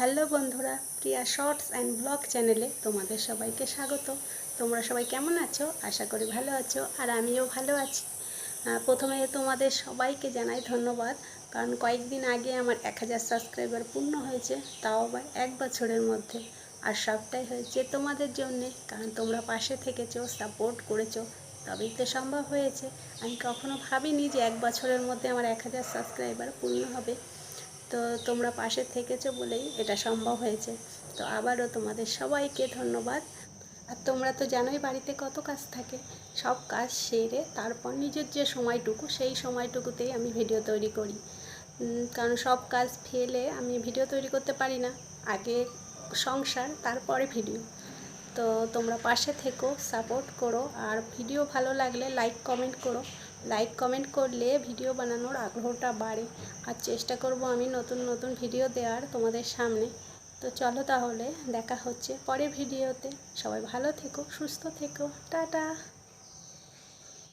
Hello বন্ধুরা প্রিয়া shorts and blog চ্যানেলে তোমাদের সবাইকে স্বাগত। তোমরা সবাই কেমন আছো? আশা করি ভালো আছো, আর আমিও ভালো আছি। প্রথমে তোমাদের সবাইকে জানাই ধন্যবাদ, কারণ কয়েকদিন আগে আমার এক হাজার সাবস্ক্রাইবার পূর্ণ হয়েছে, তাও আবার এক বছরের মধ্যে। আর সবটাই হয়েছে তোমাদের জন্যে, কারণ তোমরা পাশে থেকেছো, সাপোর্ট করেছ, তবেই তো সম্ভব হয়েছে। আমি কখনো ভাবিনি যে এক বছরের মধ্যে আমার এক হাজার সাবস্ক্রাইবার পূর্ণ হবে। তো তোমরা পাশে থেকেছো বলেই এটা সম্ভব হয়েছে। তো আবারও তোমাদের সবাইকে ধন্যবাদ। আর তোমরা তো জানোই বাড়িতে কত কাজ থাকে। সব কাজ সেরে তারপর নিজের যে সময়টুকু, সেই সময়টুকুতেই আমি ভিডিও তৈরি করি। কারণ সব কাজ ফেলে আমি ভিডিও তৈরি করতে পারি না। আগে সংসার, তারপরে ভিডিও। তো তোমরা পাশে থেকো, সাপোর্ট করো। আর ভিডিও ভালো লাগলে লাইক, কমেন্ট করো। লাইক কমেন্ট করলে ভিডিও বানানোর আগ্রহটা বাড়ে। আর চেষ্টা করব আমি নতুন নতুন ভিডিও দেওয়ার তোমাদের সামনে। তো চলো তাহলে দেখা হচ্ছে পরের ভিডিওতে সবাই ভালো থেকো, সুস্থ থেকো। টাটা!